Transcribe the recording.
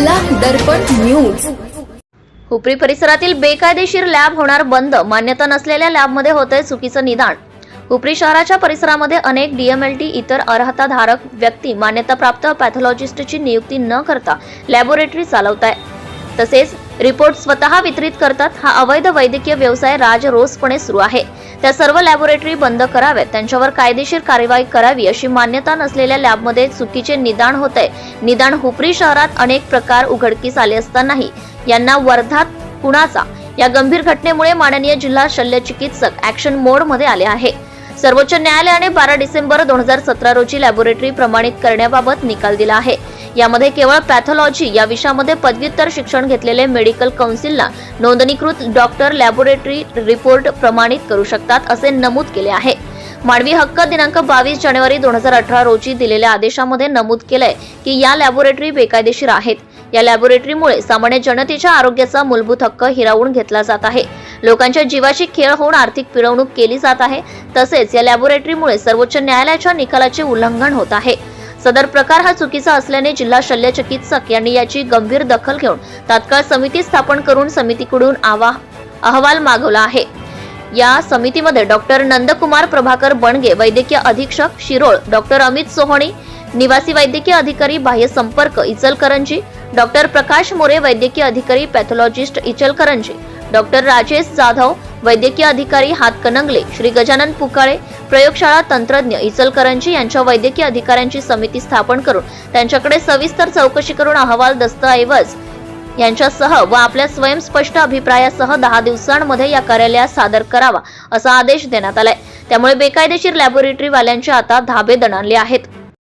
दर्पण news. Hupari परिसरातील बेकायदेशीर lab होणार बंद मान्यता नसलेल्या लॅबमध्ये होतंय चुकीचं निदान. हुपरी शहराच्या परिसरामध्ये अनेक डीएमएलटी इतर अर्हताधारक व्यक्ती मान्यताप्राप्त पॅथॉलॉजिस्टची नियुक्ती न करता लॅबोरेटरी चालवत आहे तसेच रिपोर्ट स्वतः वितरित करतात हा अवैध वैद्यकीय व्यवसाय राजरोसपणे सुरू आहे. त्या सर्व लॅबोरेटरी बंद कराव्यात. त्यांच्यावर कायदेशीर कार्यवाही करावी अशी मान्यता नसलेल्या लॅबमध्ये चुकीचे निदान होत आहे निदान हुपरी शहरात अनेक प्रकार उघडकीस आले असतानाही यांना वर्धात कुणाचा? या गंभीर घटनेमुळे माननीय जिल्हा शल्य चिकित्सक ऍक्शन मोडमध्ये आले आहे. सर्वोच्च न्यायालयाने बारा डिसेंबर दोन हजार सतरा रोजी लॅबोरेटरी प्रमाणित करण्याबाबत निकाल दिला आहे. यामध्ये केवळ पॅथॉलॉजी या विषयामध्ये पदव्युत्तर शिक्षण घेतलेले मेडिकल कौन्सिलला नोंदणीकृत डॉक्टर लॅबोरेटरी रिपोर्ट प्रमाणित करू शकतात असे नमूद केले आहे. मानवी हक्क दिनांक बावीस जानेवारी दोन हजार अठरा रोजी दिलेल्या आदेशामध्ये नमूद केलंय की या लॅबोरेटरी बेकायदेशीर आहेत. या लॅबोरेटरीमुळे सामान्य जनतेच्या आरोग्याचा मूलभूत हक्क हिरावून घेतला जात आहे. लोकांच्या जीवाशी खेळ होऊन आर्थिक पिळवणूक केली जात आहे. तसेच या लॅबोरेटरीमुळे सर्वोच्च न्यायालयाच्या निकालाचे उल्लंघन होत आहे. सदर प्रकार हा चुकीचा असल्याने जिल्हा शल्य चिकित्सक यांनी याची गंभीर दखल घेऊन तात्काळ समिती स्थापन करून समितीकडून आवा अहवाल मागवला आहे. या समितीमध्ये डॉक्टर नंदकुमार प्रभाकर बणगे वैद्यकीय अधीक्षक शिरोळ डॉक्टर अमित सोहणी निवासी वैद्यकीय अधिकारी बाह्य संपर्क इचलकरंजी डॉक्टर प्रकाश मोरे वैद्यकीय अधिकारी पॅथॉलॉजिस्ट इचलकरंजी डॉक्टर राजेश जाधव वैद्यकीय अधिकारी हातकणंगले श्री गजानन पुकाळे प्रयोगशाळा तंत्रज्ञ इचलकरंजी यांच्या वैद्यकीय अधिकाऱ्यांची समिती स्थापन करून त्यांच्याकडे सविस्तर चौकशी करून अहवाल दस्तऐवज यांच्यासह व आपल्या स्वयंस्पष्ट अभिप्रायासह दहा दिवसांमध्ये या कार्यालयात सादर करावा असा आदेश देण्यात आलाय. त्यामुळे बेकायदेशीर लॅबोरेटरीवाल्यांचे आता धाबे दणाणले आहेत.